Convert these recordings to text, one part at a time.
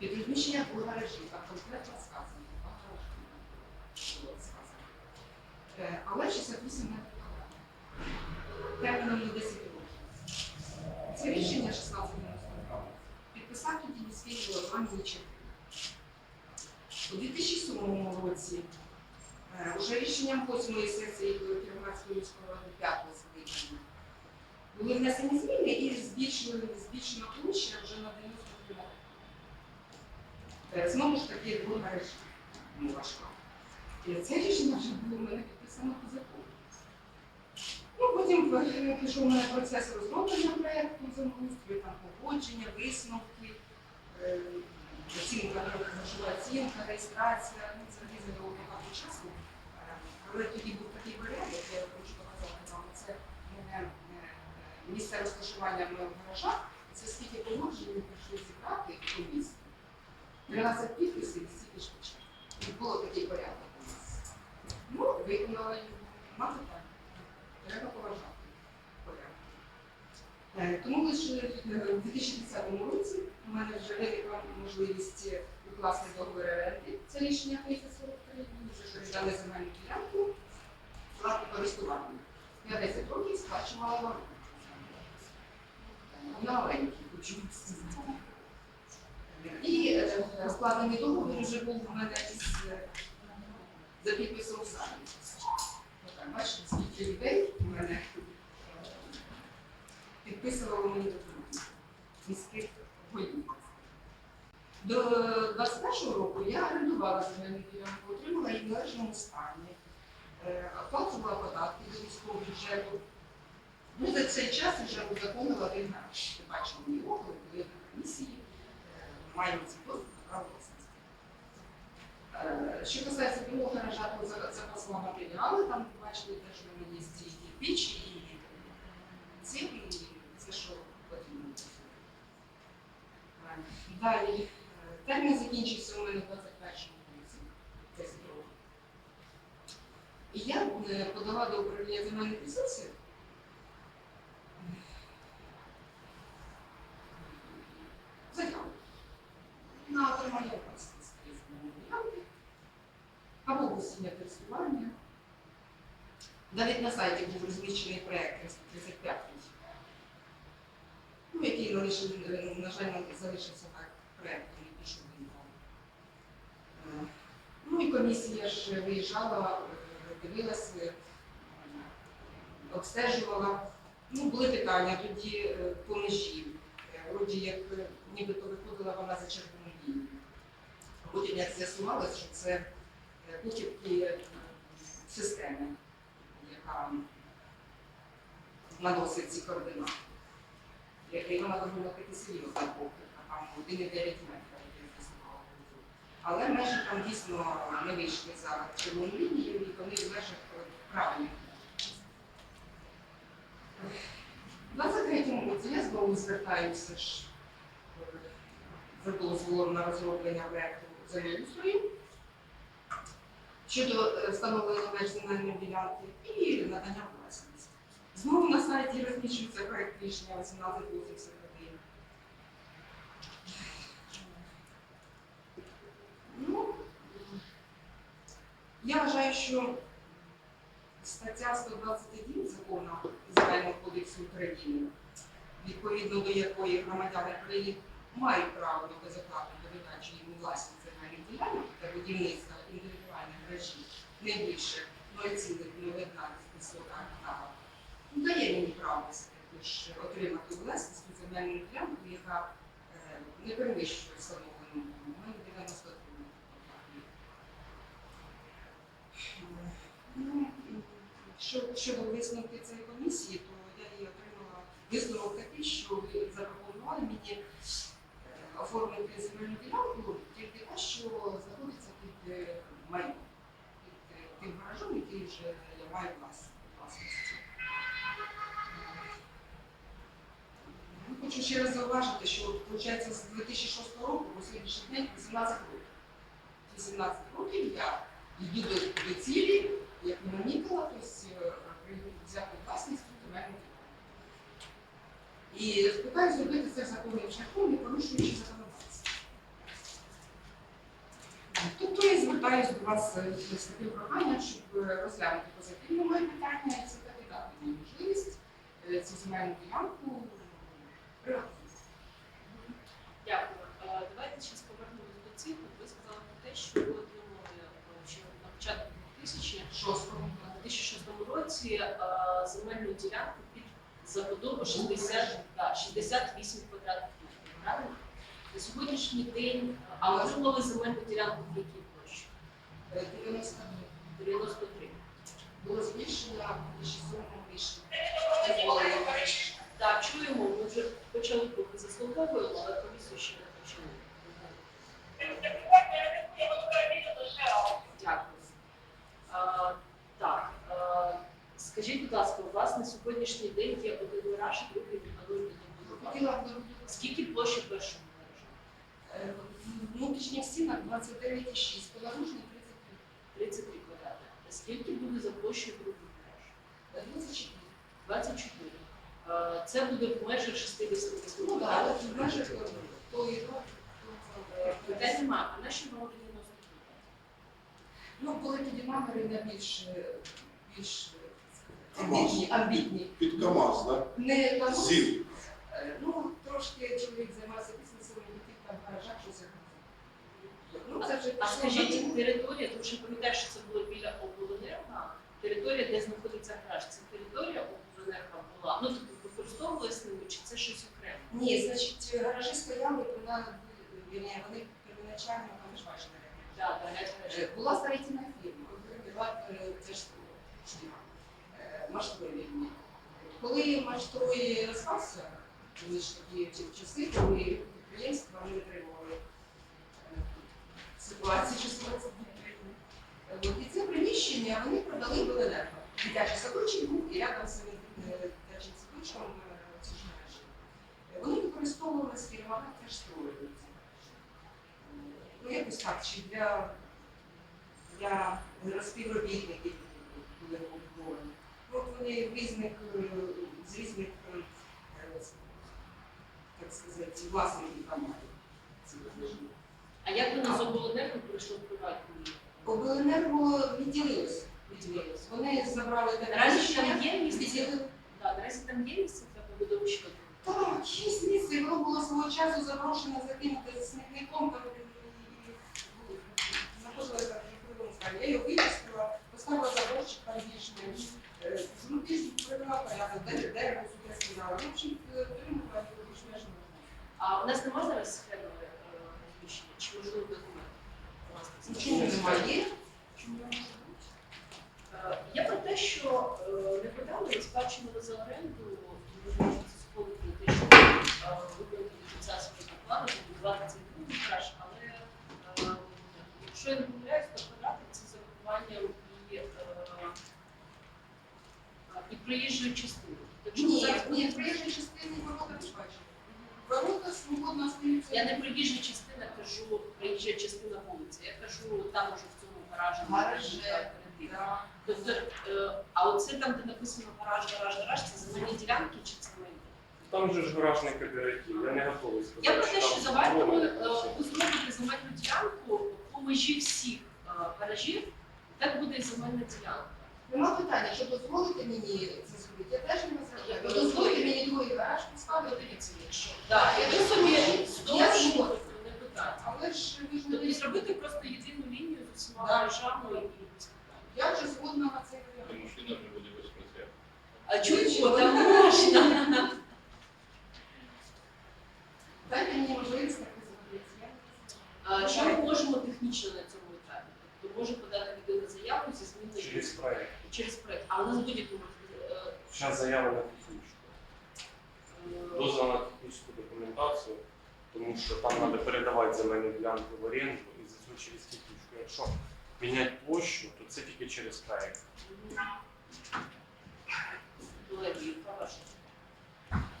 Під розміщення у конкретно сказано, два гаражі було сказано. Е, Але 68 метрів квадратних. Терміном на 10 років. Це рішення 1692 підписав тоді міський голова Мічик. У 2007 році е, уже рішенням 8 сесії Кіровоградської міської ради 5 скликання були внесені зміни і збільшена площа вже на 90 км. Е, Знову ж таки, друга мережа ну. І це рішення вже було в мене підписано по закону. Ну, потім е, пішов у мене процес розроблення проєкту землеустрою, там погодження, висновки, е, оцінка, грошова оцінка, реєстрація. Ну, це різало багато часу. Е, Але тоді був такий порядок, я хочу показати вам, це е, е, місце розташування в гаражах, це скільки погоджень прийшли зібрати по місту. 13 підписів і стільки ж печаток. І було такий порядок у нас. Ну, виконали його. Нема питань. Треба поважати порядок. Е, Тому лише в 2010 році у мене вже виникла можливість е, укласти договір оренди. Це рішення 3043, вже передали земельну ділянку, плату користування. Я 10 років сплачувала. Вона сказати. І е, складений договір вже був у мене із е, за підписом самі. Бачите, скільки людей у мене е, підписувало мені документи міських голів. До 21-го року я орендувала земельну ділянку, отримала її в належному стані, оплачувала податки до міського бюджету. Ну, за цей час вже узаконила один гараж. Ви бачили мої огляди, були на комісії, права власності. Е, Що касається білого гаража, то за- запасла матеріали, там ви бачили теж в мене є ці пічі і ці, і це що потрібно. Е, Далі, термін закінчився у мене 21 році, 10 років. І я подала до управління земельних ресурсів заяву на отримання власності ділянки або постійне користування. Навіть на сайті був розміщений проєкт 335, ну, який на жаль, залишився так проєктом, не пішов він. Е, Ну і комісія ж виїжджала, дивилася, е, обстежувала. Ну, були питання тоді е, по межі. Вроді як нібито виходила вона за червону. Потім як з'ясувалося, що це е, похибки е, системи, яка наносить ці координати. Який вона доволі таки серйозна похибка, там 1,9 метра, як я з'ясувала. Але межі там дійсно не вийшли за червону лінію, і вони в межах правильних. У 23-му році я знову звертаюся ж е, за дозволом на розроблення проекту землеустрою щодо е, встановлення меж земельної ділянки і надання власності. Знову на сайті розміщується проект рішення 1881. Ну, я вважаю, що стаття 121 закону Земельного кодексу України, відповідно до якої громадяни України мають право на безоплатну передачу їм власність земельних та будівництва індивідуальних мережі не більше 0,01 гектара, ну, дає мені право все-таки отримати власність цю земельну ділянку, яка е, не перевищує встановлену. У мене 93 метри. Ну, що- щодо висновки цієї комісії, то я її отримала висновок такий, що ви запропонували мені оформити земельну ділянку тільки те, що знаходиться під е, майном, під е, тим гаражом, який вже я маю влас- власності. Ну, Хочу ще раз зауважити, що виходить з 2006 року по сьогоднішній день 18 років. 18 років я йду до, до цілі, як намітила, тобто е, взяти власність у ділянку. І спитаю зробити це законним шляхом, не порушуючи законодавство. Вас е, з таким проханням, щоб е, розглянути позитивно моє питання і це таки дати мені можливість е, цю земельну ділянку приватизувати. Дякую. Е, Давайте зараз повернемось до цифр. Ви сказали про те, що ви отримали е, ще на початку Шостого. У 2006 році е, земельну ділянку під забудову 60, да, 68 квадратних метрів. Правильно? На сьогоднішній день е, а отримали земельну ділянку в якій площі? Е, 90 днів. 93. Було збільшення в 2007 рішення. Так, чуємо, ми вже почали трохи заслуговуємо, але комісію ще не почали. Дякую. А, так, а, скажіть, будь ласка, у вас на сьогоднішній день є один гараж, і другий ануль Хотіла Скільки площі першого гаража? е, внутрішніх стінах 29,6, понаружних 33. 33 квадрати. А скільки буде за площею гараж? Е, 24. 24. Це буде в межах 68 Ну так, в межах е, то і то, то Питань це. А наші вам 90 Ну, були тоді наміри на більш, більш амбітні, амбітні. Під КАМАЗ, да? Не ЗІЛ. Е, Ну, трошки чоловік займався бізнесом, і хотів там в гаражах щось робити. Ну, це вже А скажіть, територія, тому що пам'ятаєш, що це було біля обленерго, територія, де знаходиться гараж, це територія обленерго була. Ну тобто використовувалась ними, чи це щось окреме? Ні, значить, гаражі стояли, вона, вони первоначально, бачили. Так, Е, Була строительна фірма, була е, це ж фірма, е, Маштрой вірні. Коли Маштрой розпався, вони ж такі часи, коли підприємства не ситуації, підтримує. От, І це приміщення вони продали в Еленерго. Дитячий садочок був і рядом з е, дитячим садочком е, ці ж мережі. Е, Вони використовувалися фірмами теж мережі. Ну, якось так, чи для, для співробітників були побудовані. Ну, От вони різних, з різних, так сказати, власників там мають ці. А як воно з обленерго прийшло в приватну? Обленерго відділилося. відділилося. Вони забрали те Наразі там приміщення, є місце? відділили. Так, наразі там є місце для побудови? Так, шість місць, воно було свого часу заброшене, закинуте смітником, там і- жахливому стані. Я його вичистила, поставила заборчик там більш е, ну, привела порядок, де дерево сюди скидала. Ну, в общем, отримала його більш-менш нормально. А у нас немає зараз схеми е, чи можливо документ? Немає. Чому не може? Е, Я про те, що е, нещодавно сплачували за оренду, сходити на те, що виконати до кінця свого плану, побудувати цей другий гараж, але е, якщо я не помиляюсь, то квадрати це з урахуванням і, і проїжджої частини. Ні, зараз ні, в проїжджій частині ворота не бачили. Ворота свободно остаються. Я не проїжджа частина кажу, проїжджа частина вулиці. Я кажу там уже в цьому гаражі. Перед Тобто, е, а оце там, де написано гараж, гараж, гараж, це земельні ділянки чи це майно? Там же ж гаражний кооператив, я не готовий сказати. Я про те, що давайте е, все. ви зробите земельну ділянку по межі всіх е, гаражів, так буде і земельна ділянка. Нема питання, що дозволити мені це зробити. Я теж не розглядаю. Дозволити мені другий гараж поставити. дивіться, якщо да, я собі Я згодна. Питання. Але ж ви ж не Тобто зробити просто єдину лінію з усіма Да. гаражами і. Я вже згодна на цей варіант. Тому що іначе буде безпрацювати. А чого там можна? Дайте мені можливість таке зробити. Я. А, Що ми можемо технічно на цьому етапі? Тобто може подати людина заяву зі зміною Через проект. через проект, але у нас будь-якому е, Зараз заява на технічку. е, Дозвіл на технічну документацію, тому що там треба передавати земельну ділянку в оренду і за це через технічку. Якщо міняти площу, то це тільки через проект.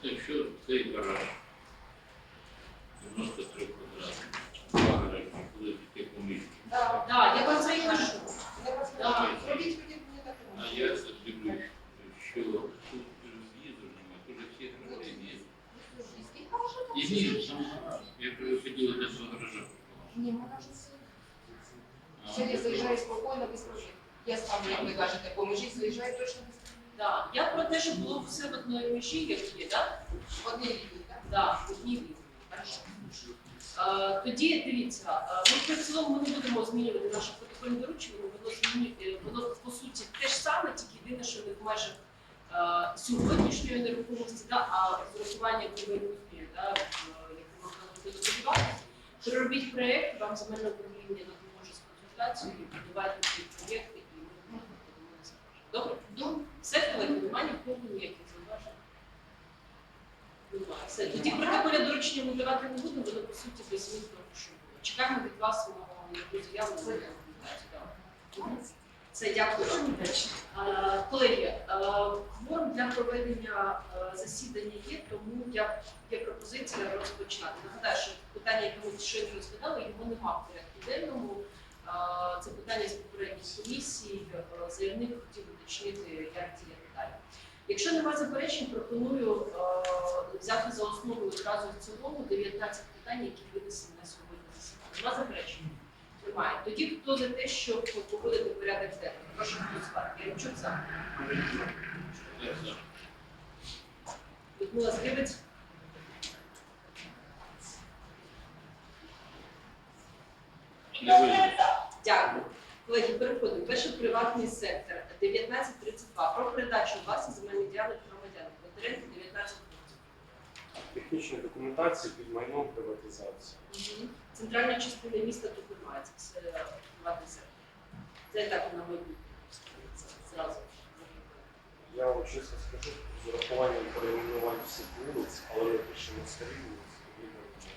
Якщо цей гараж 93 квадрати, два гаражі таке поміщення. Да. Так, я про це і кажу. Я мені таке. А я це дивлюсь, що тут з'їзду немає, тут всі гаражі є. Скільки ні, там, як ви хотіли до цього гаража. Ні, ж Сьогодні заїжджає спокійно, без проблем. Я ставлю, як ви кажете, по межі заїжджає точно без проблем. Да. Я про те, щоб було все в одної межі, як є, так? В одній лінії, так? Да, в одній лінії. Хорошо. Е, Тоді дивіться, е, ми в цілому ми не будемо змінювати наше протокольне доручення, воно змінює, воно по суті те ж саме, тільки єдине, що не в межах е, сьогоднішньої нерухомості, да, а урахуванням майбутньої, да, е, яку будемо сподіватися. Проробіть проєкт, вам земельне управління допоможе з консультацією, подавайте ці проєкти і ми будемо це. Добре? Добре. Все, колеги, немає нікого ніяких зауважень. Немає. Все. Тоді протоколя доручення ми давати не будемо, воно по суті без змін що було. Чекаємо від вас на яку заяву на да. Все, дякую. Е, е, кворум для е, засідання є, тому я є пропозиція розпочати. Нагадаю, що питання, яке ми щойно розглядали, його нема в порядку денному. Е, Це питання з попередніх комісій. Е, Заявник хотів уточнити, як діяти далі. Якщо немає заперечень, пропоную е, взяти за основу одразу в цілому 19 питань, які винесені на сьогодні засідання. Нема заперечень? Немає. Тоді хто за те, щоб погодити порядок денний? Прошу голосувати. Ярчук за. Людмила. Не. Дякую. Колеги, переходимо. Перший приватний сектор 1932. Про передачу власні земельних ділянок громадянам. Бондаренко 19 Технічні документації під майном приватизації. Мгм. Центральна частина міста тут немає, це приватний сектор. Це і так на майбутнє. Зразу. Я вам чесно скажу, з урахуванням перейменувань всіх вулиць, але ми пишемо старі вулиці.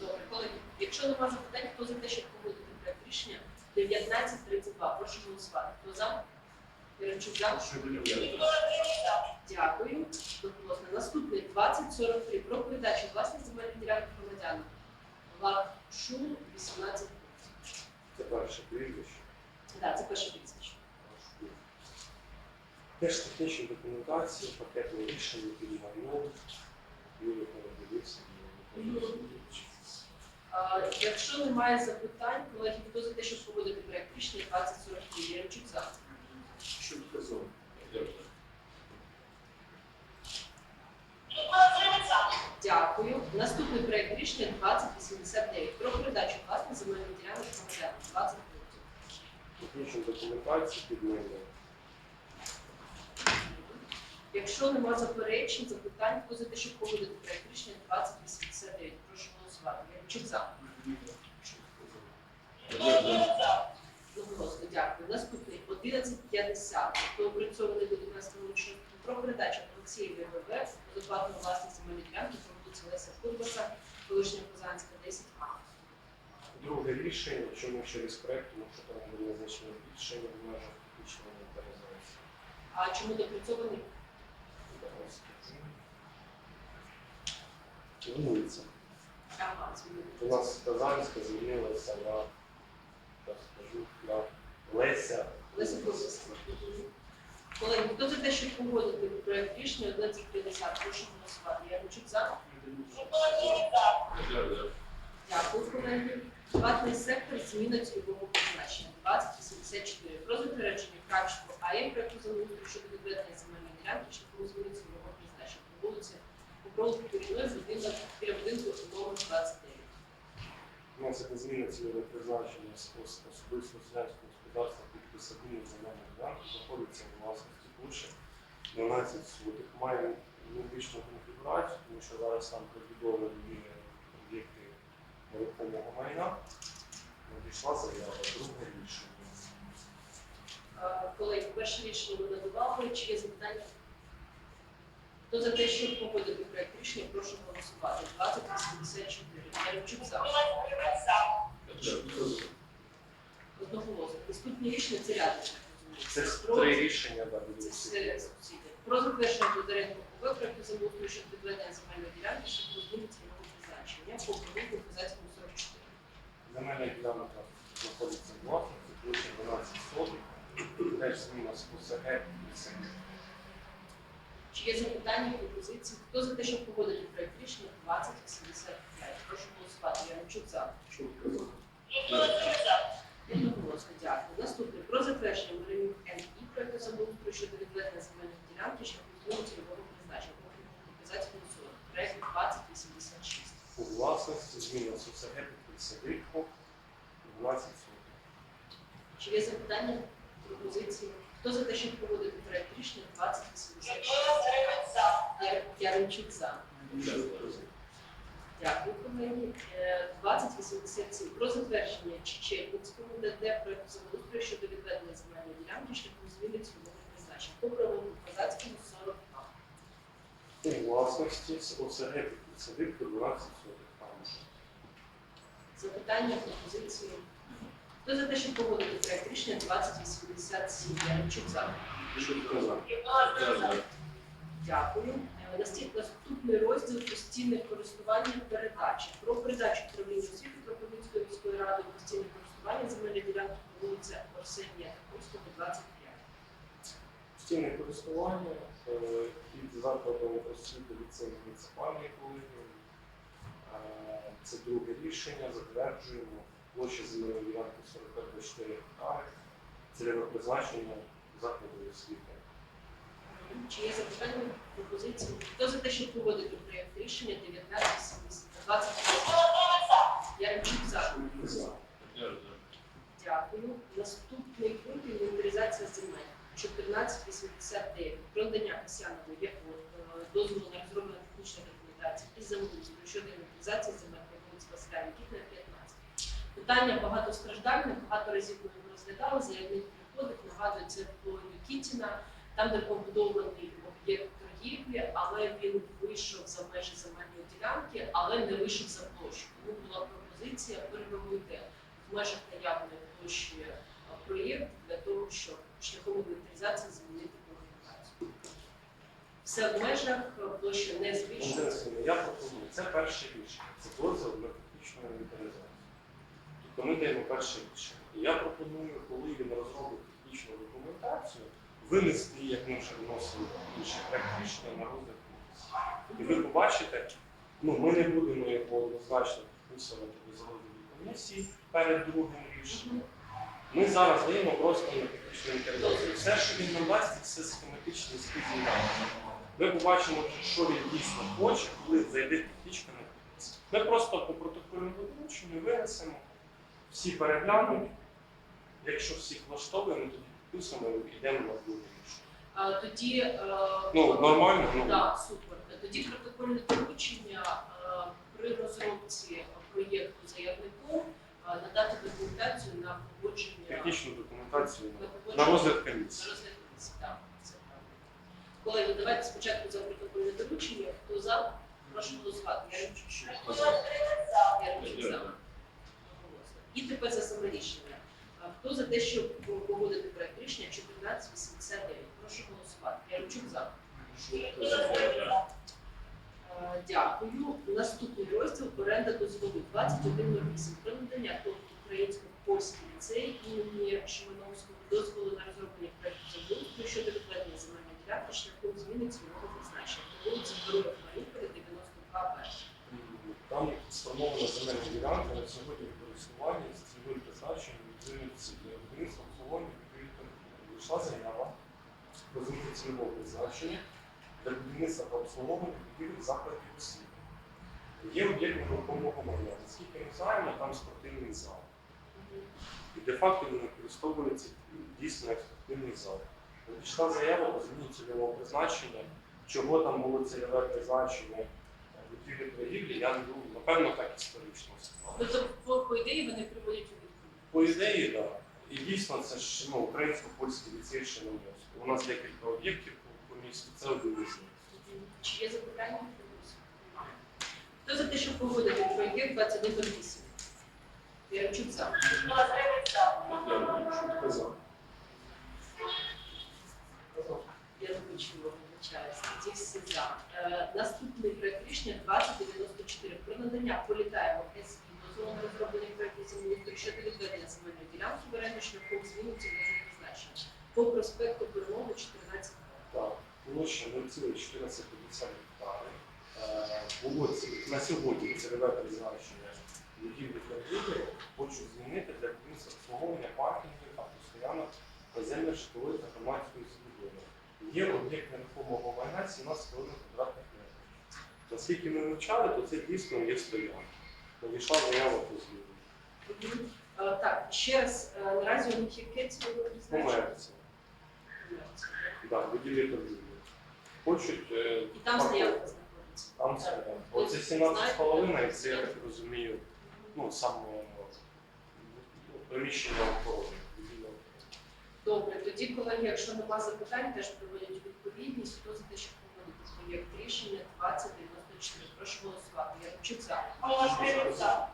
Добре, колеги, якщо немає запитань, хто за те, щоб погодити проект рішення 1932. Прошу голосувати. Хто за? Яремчук за? Дякую. Одноголосно. Наступний 2043. Про передачу власних земельних ділянок громадянам. Лакшу 18 пунктів. Це перше прізвище. Так, це перше прізвище. Теж технічні документації, пакетне рішення під майном, Юрій передивився. Якщо немає запитань, колеги, хто за те, щоб погодити проект рішення 2043? Яремчук за. Що казав? Я. Дякую. Наступний проект рішення 2089. Про передачу власних земельних ділянок громадянам. 20 пунктів. Технічні документації під майном. Якщо нема заперечень, запитань, хто за те, щоб погодити рішення 2089? Прошу голосувати. Яремчук за. Одноголосно, дякую. Наступний 1150. Хто опрацьований до 19 річного про передачу Олексієві ВВ безоплатну власність земельної ділянки по вулиці Леся Курбаса, колишня Казанська, 10А. Друге рішення, чому через проект, тому що там буде визначено рішення в межах технічної інвентаризації. А чому допрацьований? Вулиця. Ага, У змінили. нас Казанська змінилася на, так скажу, на Леся. Леся Курбаса. Колеги, хто за те, щоб погодити проект рішення 1150? Прошу голосувати. Я за. Дякую, колеги. Приватний сектор зміна цільового призначення 2084. Про затвердження Кравченко АЕ проекту землеустрою щодо відведення земельної ділянки шляхом зміни цільового будинок біля будинку номер 29. Вносити зміни цільового призначення з особисто селянського господарства під присадибну земельну ділянку знаходиться у власності площі 12 сотих. Має необичну конфігурацію, тому що зараз там прибудовані об'єкти нерухомого майна. Надійшла заява, друге рішення. Колеги, перше рішення ми надавали. Чи є запитання? Хто за те, щоб погодити проект рішення, прошу голосувати. 2084. Ярмчук за. Одноголосно. Наступні рішення це рядом. Це три рішення, буде Це всі. все субсидії. Про затвердження Тодоренко ОВ проекту землеустрою щодо відведення земельної ділянки шляхом зміни цільового призначення по провулку Козацькому 44. Земельна ділянка знаходиться в власності, площа 12 сотих. Теж зміна з ОСГ і СГ. Чи є запитання, пропозиції? Хто за те, щоб погодити проєкт рішення 2085? Прошу голосувати. Янчук за. Одноголосно, дякую. Наступне про затвердження Миронюк НІ проєкту забудови щодо відведення земельних ділянки, що підтримує цільового призначення компенсаційного суду. Проєкт 2086. У власності зміна СУСГ під садибку 20 сотень. Чи є запитання, пропозиції? Хто за те, щоб проводити проєкт рішення 20 за. Дякую, колеги. Е, 2087. Про затвердження Чечетницькому ДД проекту землеустрою щодо відведення земельної ділянки шляхом зміни цільового призначення. По правому Козацькому 42. У власності ОСГ під садибку 12 Запитання, пропозиції. Хто за те, щоб погодити проект рішення 2087? Яремчук за. За. Дякую. Е, Наступний розділ постійне користування передачі. Про передачу управління освіти Кропивницької міської ради постійне користування земельної ділянки по вулиці Арсенія Тарковського, 25. Постійне користування е, під закладом освіти ліцею муніципальної колегії. Е, Це друге рішення, затверджуємо площа земельної ділянки 45,4 гектари, цільове призначення закладу освіти. Чи є запитання, пропозиції? Хто за те, щоб погодити проєкт рішення 1970? 20. Яремчук за. Дякую. Наступний пункт інвентаризація земель. 1489. Про надання Касянову як дозволу на розроблення технічної документації із землеустрою щодо інвентаризації земель по вулиці Василя Нікітна, 15. Питання багатостраждальне, багато разів ми його розглядали, заявник приходить, нагадує це по Нікітіна, там, де побудований об'єкт торгівлі, але він вийшов за межі земельної ділянки, але не вийшов за площу. Тому була пропозиція переробити в межах наявної площі е, проєкт для того, щоб шляхом інвентаризації змінити комунікацію. Все в межах е, площа не збільшується. Я пропоную. Це перше рішення. Це дозвіл на технічну інвентаризацію. Тобто ми даємо перше рішення. Я пропоную, коли він розробить технічну документацію, винести, як ми вже вносили інший проект рішення на розгляд. І ви побачите, ну ми не будемо його однозначно підписувати без розгляду комісії перед другим рішенням. Ми зараз даємо просто на технічну інтервенцію. Все, що він нам дасть, це схематичні ескізні дані. Ми побачимо, що він дійсно хоче, коли зайде технічка на комісію. Ми просто по протокольному дорученню винесемо, всі переглянуть. Якщо всіх влаштовує, ми тоді підписуємо і йдемо на друге рішення. А, тоді е, Ну, нормально, ну. Так, супер. Тоді протокольне доручення е, при розробці проєкту заявником е, надати документацію на погодження Технічну документацію на на розгляд на розгляд комісії. Так, це правильно. Колеги, давайте спочатку за протокольне доручення. Хто за? Прошу голосувати. Я Яремчук за. Одноголосно. І тепер за саме рішення. Хто за те, щоб погодити проект рішення 1489? Прошу голосувати. Яремчук за. Е, Дякую. Наступний розділ оренда дозволу 2108. Про надання ТОВ Українсько-польський ліцей імені Шимановського дозволу на розроблення проєкту землеустрою щодо відведення земельної ділянки шляхом зміни цільового призначення. По вулиці Героїв Маріуполя, 92 Б. Там сформована земельна ділянка на сьогодні в користуванні з цільовим призначенням вийшла заява про зміну цільового призначення для будівництва та обслуговування будівель закладів освіти. Є об'єкт нерухомого майна. Наскільки ми знаємо, там спортивний зал. І де-факто він використовується дійсно як спортивний зал. Надійшла заява про зміну цільового призначення, чого там було цільове призначення будівлі торгівлі, я не думаю, напевно, так історично склалося. Тобто, по, ідеї, вони приводять. По ідеї. Да. І дійсно це ж ну, українсько-польський ліцей Шеномовський. У нас декілька об'єктів по, по місту, це один із них. Чи є запитання? Хто за те, щоб погодити проєкт 2108? Яремчук за. Шутка за. Я звичайно вибачаюся. Всі за. Е, наступний проєкт рішення 2094 про надання політаємо СІ на розроблення проєкту землеустрою щодо відведення земельної ділянки в шляхом зміни цільового призначення. По проспекту Перемоги 14 Так, площа 0,1450 гектари. Було на сьогодні цільове призначення будівлі торгівлі хочу змінити для будівництва обслуговування паркінгів постоянно наземних житлової та громадської забудови. Є об'єкт нерухомого майна 17,5 квадратних метрів. Наскільки ми вивчали, то це дійсно є стоянка. Надійшла заява про звільнення. Так, ще раз, е, наразі у них яке цільове призначення? Так? Да, виділі. Хочуть е, І там заявка знаходиться. Там Так. це. Оце 17,5 це я так розумію, ну саме ну, приміщення охорони. Добре, тоді, колеги, якщо нема запитань, теж проводять відповідність. Хто за те, щоб погодити проєкт рішення 2094? Прошу голосувати. Яремчук за.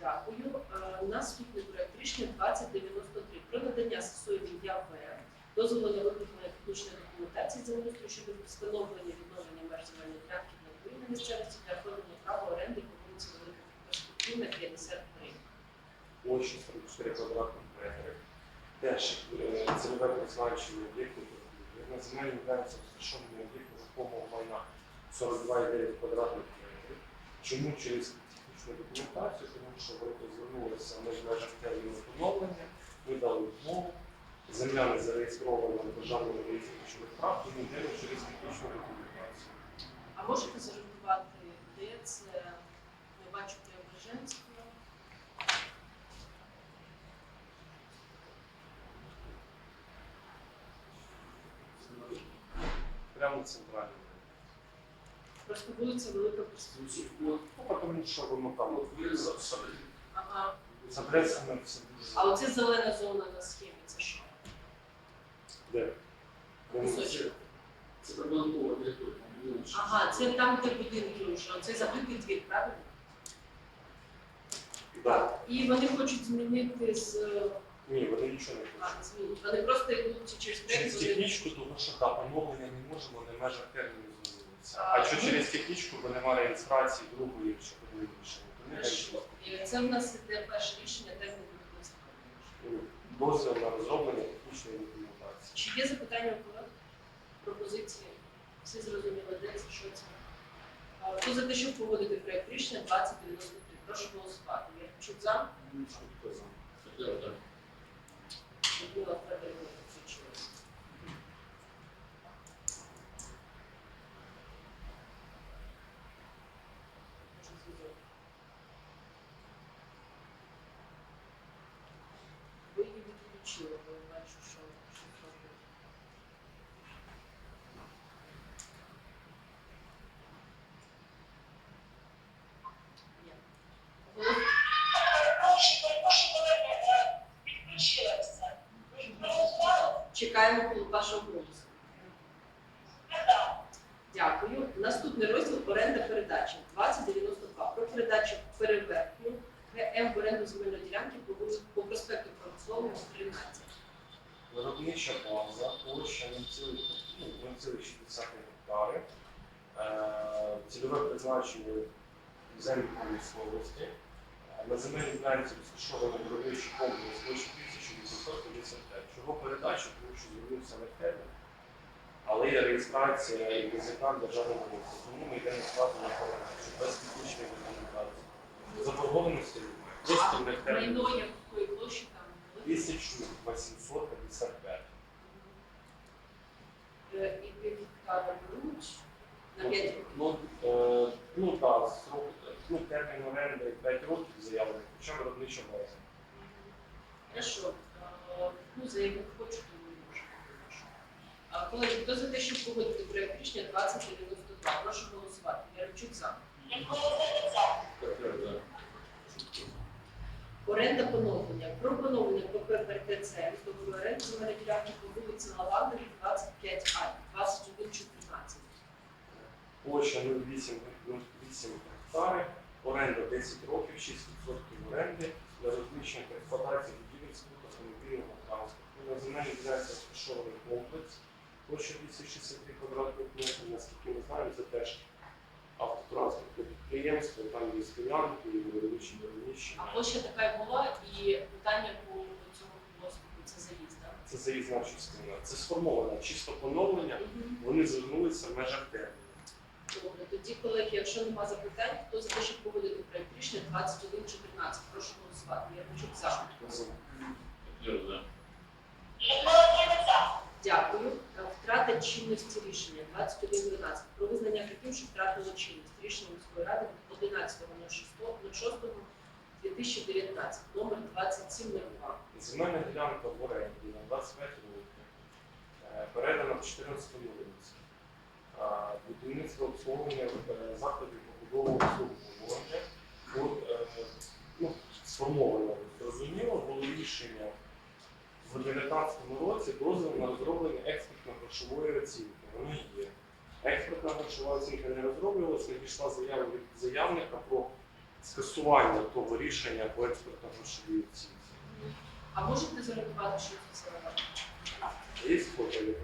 Дякую. Е, Наступний проект рішення 2093 про надання ССО ім'я В. Дозволу на виконання технічної документації землеустрою щодо встановлення відновлення меж земельної ділянки на Україні місцевості для оформлення права оренди по вулиці Велика Перспективна 53. Площа 44 квадратних метри. Теж е, цільове призначення об'єкту. На земельній ділянці розташований об'єкт нерухомого майна 42,9 квадратних метрів. Чому через технічну документацію? Тому що ви звернулися ми в межах терміну поновлення, ми дали відмову. Земля не зареєстрована в державному реєстрі прав, тому йдемо через технічну документацію. А можете зорієнтувати, де це? Я бачу Преображенського. Прямо центральний. Просто вулиця Велика Перспективна. Ну, тому що воно там от, за, за, Ага. з адресами все дуже. А оце зелена зона на схемі, це що? Де? Кусочок. Це прибанкова територія. Ага, це там, де будинки вже, оце забитий двір, правильно? Да. І вони хочуть змінити з Ні, вони нічого не а, хочуть. змінити. Вони просто йдуть через проект. Через технічку, тому що да, поновлення не може, вони в межах терміну змінюються. А, що через технічку, бо немає реєстрації другої то не Хорошо. І це в нас іде перше рішення будівництва. Ну, Дозвіл на розроблення технічної документації. Чи є запитання у колег? Пропозиції? Всі зрозуміли, де це, що це? Хто за те, щоб погодити проект рішення 2093? Прошу голосувати. За. Хто за? Людмила Федорівна підключилась. Може, зв'язок. Ви її відключили, бо я бачу, що щось робить. Ні. Голос- Чекаємо вашого голосу. Дякую. Наступний розділ оренда передачі 2092 про передачу переверхню ГМ в оренду земельної ділянки по проспекту Промисловому 13. Виробнича база, площа 0,60 гектари. Е, Цільове призначення землі промисловості. Е, На земельній ділянці розташований виробничий комплекс площі 1855. Чого передача? Тому що на термін, але є реєстрація і визикан державного реєстру. Тому ми йдемо складу на передачу без технічної документації. Заборгованості. Просто не термін. Майно якої площі там? 1855. Е, І гектара беруть на 5 років. Ну, е, ну так, срок, ну, термін оренди 5 років заявлений, хоча виробнича база. Хорошо. Ну, за яку хочу, то не можу. А, Колеги, хто за те, щоб погодити проект рішення 2092? Прошу голосувати. Ярчук за. Оренда поновлення. Про поновлення ПП ПРТЦ договору оренди земельної ділянки по вулиці Лавандові 25А, 2114. Площа 0,8 0,8 гектари, оренда 10 років, 6% оренди для розміщення та експлуатації будівель спілок автомобільного транспорту. На земельній ділянці розташований комплекс, площа 263 квадратних метрів, наскільки ми знаємо, це теж автотранспортне підприємство, там є стоянки, і виробничі приміщення. А площа така і була, і питання по цьому госпіталю це заїзд, так? Це заїзна частина. Це сформоване чисто поновлення. Вони звернулися в межах терміну. Добре, тоді, колеги, якщо нема запитань, хто за те, щоб погодити проект рішення 2114? Прошу голосувати. Ярмачук за. Дякую. Е, Втрата чинності рішення 21.12 про визнання таким, що втратило чинність рішення міської ради від 11.06.2019, номер 2702. Земельна ділянка в оренді на 25 років передана в 14 році. А, Будівництво обслуговування е, закладів побудови обслуговування було е, ну, сформовано, зрозуміло, було рішення в 2019 році дозвіл на розроблення експертно-грошової оцінки. Воно є. Експертна грошова оцінка не розроблювалася, надійшла заява від заявника про скасування того рішення по експертно-грошовій оцінці. А можете зарахувати, що це за Є фото Олег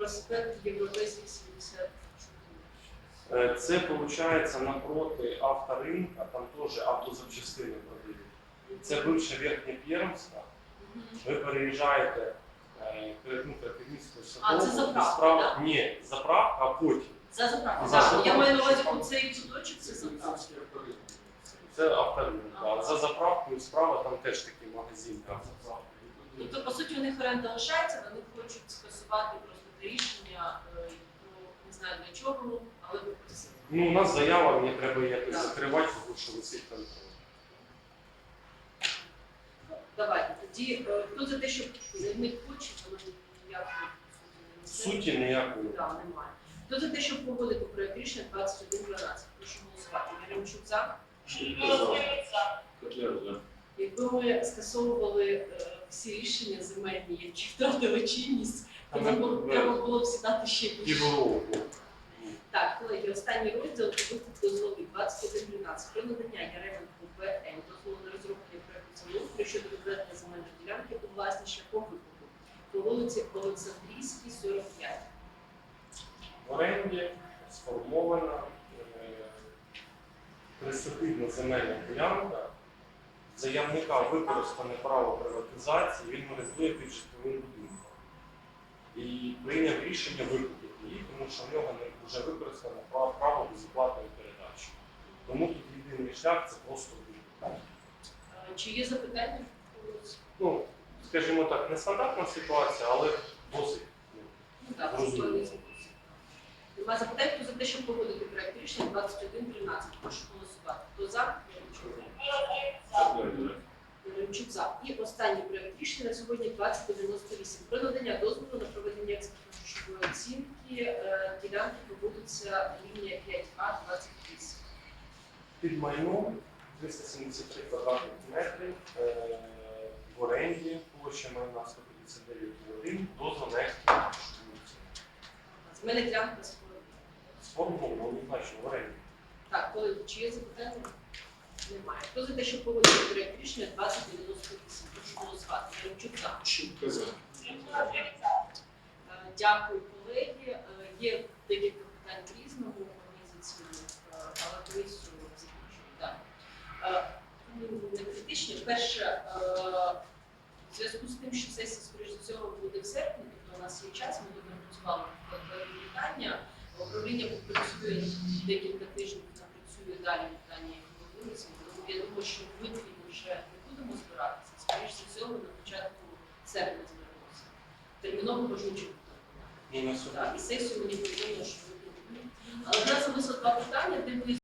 проспект Європейський 70? Е, Це виходить напроти авторинка, там теж автозапчастини продають. Це бивша верхня Пермська. Ви переїжджаєте е, ну, містом А, це заправка, да? Ні, заправка, а потім. За заправку. За Так, Я маю на увазі заправку. оцей куточок, це заправка. Це авторинок. Ага. да. За заправкою справа там теж такий магазин. там. Тобто, по суті, у них оренда лишається, вони хочуть скасувати просто те рішення, е, про не знаю для чого, але попросили. Ну, у нас заява, мені треба якось Так. закривати, тому що висить там. Давайте. Тоді е, хто за те, щоб заявник хоче, але ніякої суті ніякої. не да, немає. Хто за те, щоб погодити проект рішення 2112? Прошу голосувати. Яремчук за. За. Якби ми скасовували е, всі рішення земельні, які втратили чинність, то нам було- е, треба було б сідати ще більше. Так, колеги, останній розділ виступ дозволи 2113 про надання Яременку БН дозволу землеустрою щодо відведення земельної ділянки у власність шляхом викупу по вулиці Олександрійській, 45. в оренді сформована е, земельна ділянка. Заявника використане право приватизації, він орендує під житловим будинком. І прийняв рішення викупити її, тому що в нього не вже використане право, право безоплатної передачі. Тому тут єдиний шлях це просто викуп. Чи є запитання? Ну, скажімо так, нестандартна ситуація, але досить. ну, Ну так, Розумію. Нема запитань, хто за те, щоб погодити проект рішення 2113. Прошу голосувати. Хто за? Яремчук за. За. І останній проект рішення на сьогодні 2098. Про надання дозволу на проведення експертно-грошової оцінки е, ділянки по вулиця лінія 5А 28. Під майном 373 квадратних метрів е, в оренді, площа майна 159,1, дозвол на експортну Земельна ділянка скоро. Сформовано однозначно в оренді. Так, коли чи є запитання? Немає. Хто за те, щоб погодити проект рішення 2098? Прошу голосувати. Яремчук за. За. Е, Дякую, колеги. Е, Є декілька питань в різному організаційному, е, але комісію закінчую. Так. Е, ну, Не критичні. Перше, е, в зв'язку з тим, що сесія, скоріш за всього, буде в серпні, тобто у нас є час, ми будемо працювати над питання. Управління попрацює декілька тижнів, напрацює далі питання, винесемо. Тому я думаю, що в липні вже не будемо збиратися. Скоріш за всього, на початку серпня зберемося. Терміново на і сесію мені повідомили, що ви. Але в нас залишилось два питання, де ми